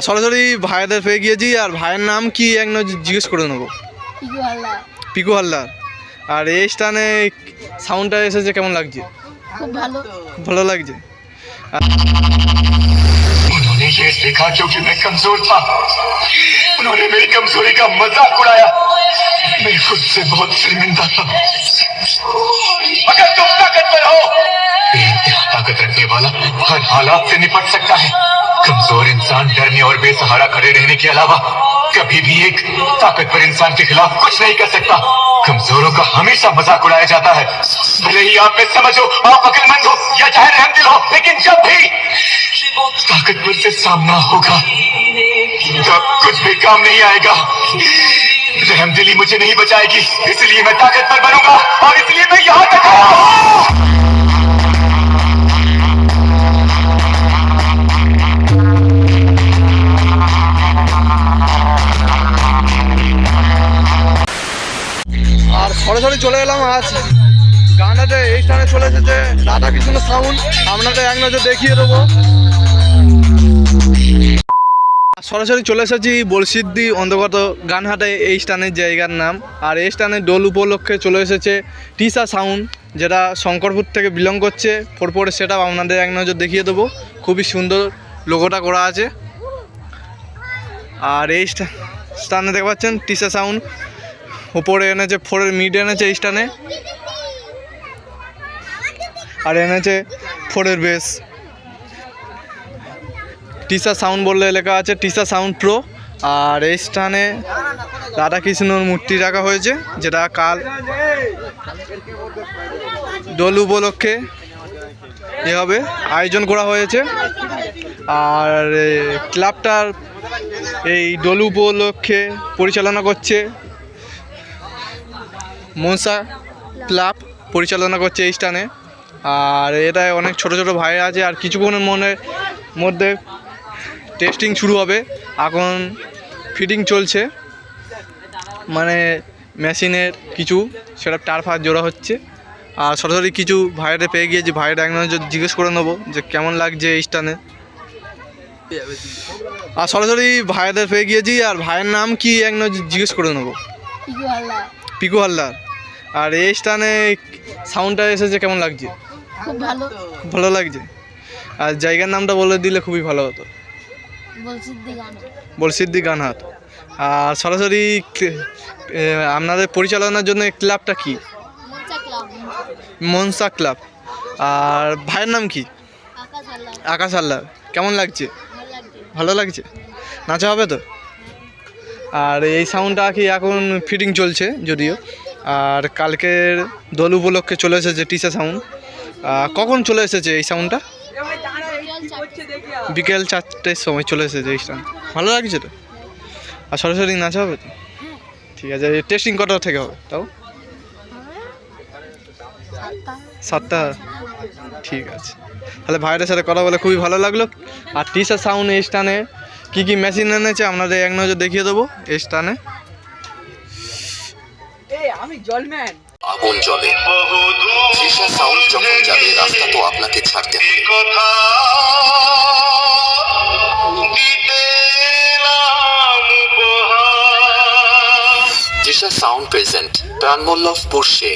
আর সরাসরি ভাইদের পেয়ে গিয়েছি আর ভাইয়ের নাম কি এক নজর জিজ্ঞেস করে নেবো পিকু হাল্লা পিকু হালদার আর এই স্থানে সাউন্ডটা এসেছে কেমন লাগছে খুব ভালো ভালো লাগছে उन्होंने ये देखा क्योंकि मैं कमजोर था उन्होंने मेरी कमजोरी का मजाक उड़ाया मैं खुद से बहुत शर्मिंदा था। अगर तुम ताकतवर हो ताकत रखने वाला हर हालात से निपट सकता है। कमज़ोर इंसान डरने और बेसहारा खड़े रहने के अलावा कभी भी एक ताकतवर इंसान के खिलाफ कुछ नहीं कर सकता। कमजोरों का हमेशा मज़ाक उड़ाया जाता है। भले ही आप में समझो आप अकलमंद हो या चाहे रहमदिल हो, लेकिन जब भी ताकतवर से सामना होगा, तब कुछ भी काम नहीं आएगा। रहमदिली मुझे नहीं बचाएगी इसलिए मैं ताकतवर बनूंगा और इसलिए मैं यहाँ तक आया हूँ। আর সরাসরি চলে এলাম আজ গানটাতে এই স্থানে চলে এসেছে রাধা কৃষ্ণ সাউন্ড আপনাদের এক নজর দেখিয়ে দেবো আর সরাসরি চলে এসেছি বলসিদ্ধি অন্তর্গত গানহাটে, এই স্থানের জায়গার নাম। আর এই স্থানে দোল উপলক্ষে চলে এসেছে টিসা সাউন্ড, যেটা শঙ্করপুর থেকে বিলং করছে। পরপরে সেটা আপনাদের এক নজর দেখিয়ে দেবো। খুবই সুন্দর লোগোটা করা আছে। আর এই স্থানে দেখতে পাচ্ছেন টিসা সাউন্ড। উপরে এনেছে ফোরের মিড এনেছে এই স্টানে আর এনেছে ফোরের বেস। টিসা সাউন্ড বললে লেখা আছে, টিসা সাউন্ড প্রো। আর এই স্থানে রাধাকৃষ্ণর মূর্তি রাখা হয়েছে, যেটা কাল দোল উপলক্ষে এভাবে আয়োজন করা হয়েছে। আর ক্লাবটার এই দোল উপলক্ষে পরিচালনা করছে মনসা ক্লাব পরিচালনা করছে এই স্থানে। আর এটায় অনেক ছোট ছোট ভাই আছে, আর কিছুক্ষণের মনে মধ্যে টেস্টিং শুরু হবে। এখন ফিটিং চলছে। মানে মেশিনের কিছু সেটা টার ফার জোড়া হচ্ছে। আর সরাসরি কিছু ভাইয়েরা পেয়ে গিয়েছি ভাইয়েরা এক নজর জিজ্ঞেস করে নেব যে কেমন লাগছে এই স্থানে। আর সরাসরি ভাইদের পেয়ে গিয়েছি আর ভাইয়ের নাম কি এক নজর জিজ্ঞেস করে নেব। পিকু হালদার। আর এই স্থানে সাউন্ডটা এসেছে কেমন লাগছে? খুব ভালো। ভালো লাগছে। আর জায়গার নামটা বলে দিলে খুবই ভালো হতো। বলছি গান। বলসিদ্ধি গানহাট। আর সরাসরি আপনাদের পরিচালনার জন্য ক্লাবটা কি? মনসা ক্লাব। আর ভাইয়ের নাম কি? আকাশ আল্লাহ কেমন লাগছে? ভালো লাগছে। নাচা হবে তো? আর এই সাউন্ডটা কি এখন ফিটিং চলছে যদিও? আর কালকের দোল উপলক্ষে চলে এসেছে টিসা সাউন্ড। কখন চলে এসেছে এই সাউন্ডটা? বিকেল চারটের সময় চলে এসেছে সাউন্ড ভালো লাগছে তো? আর সরাসরি নাচা হবে তো? ঠিক আছে টেস্টিং কটা থেকে হবে? তাও? সাতটা। ঠিক আছে। তাহলে ভাইয়ের সাথে কথা বলে খুবই ভালো লাগল। আর টি শার্ট সাউন্ড এই স্থানে কী কী মেশিন এনেছে আপনাদের এক নজর দেখিয়ে দেবো এই স্থানে। আগুন জলে তৃষা সাউন্ড যখন যাবে রাস্তা তো আপনাকে ছাড়তে হবে। তৃষা সাউন্ড প্রেজেন্ট প্রাণমল্লভ পুরশে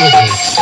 为什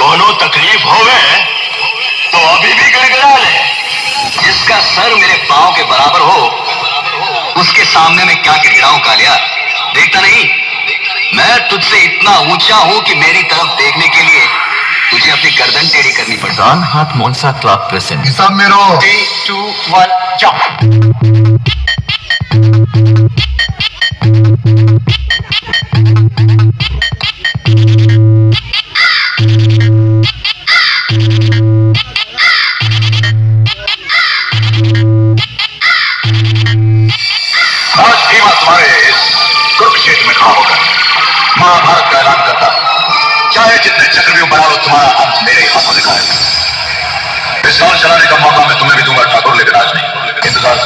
कोनो तकलीफ़ हो गए तो अभी भी गड़गड़ा ले। जिसका सर मेरे पाँव के बराबर हो उसके सामने मैं क्या गिड़गिड़ाऊं कालिया? देखता नहीं? मैं तुझसे इतना ऊँचा हूँ कि मेरी तरफ़ देखने के लिए तुझे अपनी गर्दन टेढ़ी करनी पड़ डान हाथ मोन्सा क्लब प्रेजेंट हिसाब में row three two one jump चलाने का मौका मैं तुम्हें भी दूँगा ठाकुर लेकिन आज नहीं। इंतज़ार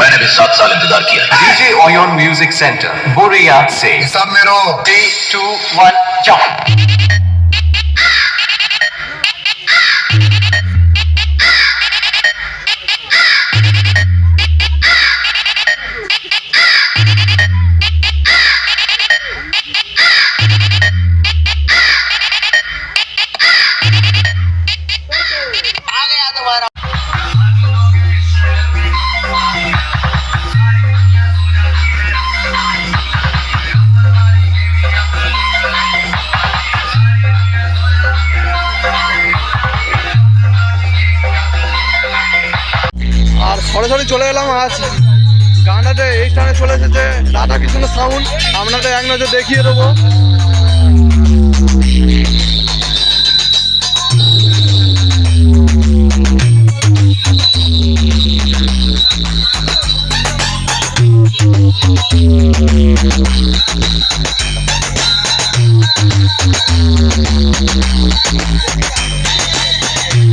मैंने भी सात साल इंतज़ार किया डीजे ओयोन म्यूज़िक सेंटर बोरियात से। सब मेरो थ्री टू वन जंप সরাসরি চলে এলাম আজ। গানটাতে এই স্থানে চলে এসেছে রাধা কৃষ্ণ সাউন্ড। আপনাদের এক নজর দেখিয়ে দেবো।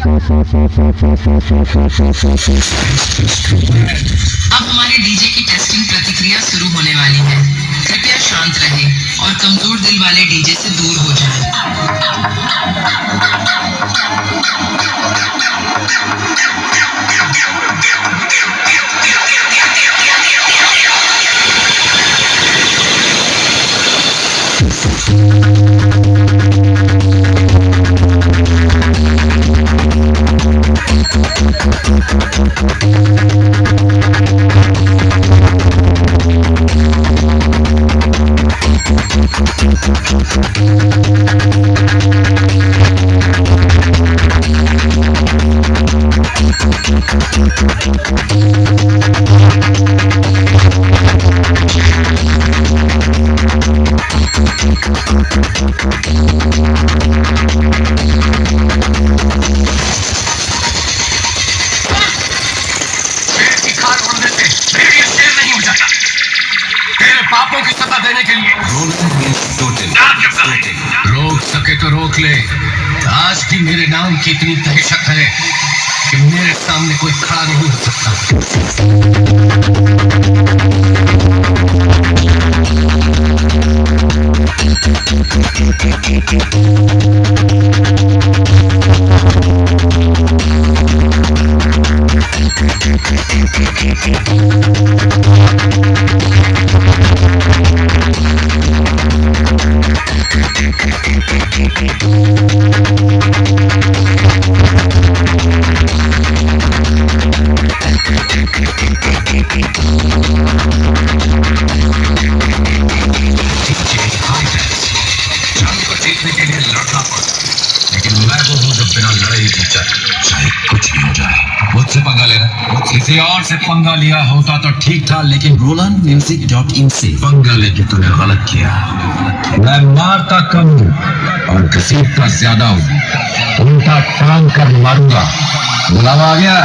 अब हमारे डीजे की टेस्टिंग प्रतिक्रिया शुरू होने वाली है कृपया शांत रहें और कमज़ोर दिल वाले डीजे से दूर हो जाएँ। भी मेरे नाम की इतनी दहशत है कि मेरे सामने कोई खड़ा नहीं हो सकता। किसी और से पंगा लिया होता तो ठीक था, लेकिन रोलन म्यूज़िक डॉट इन से पंगा लेके तूने गलत किया। मैं मारता कम हूँ और घसीटता ज़्यादा हूँ। उल्टा टांग कर मारूँगा। बुलावा आ गया।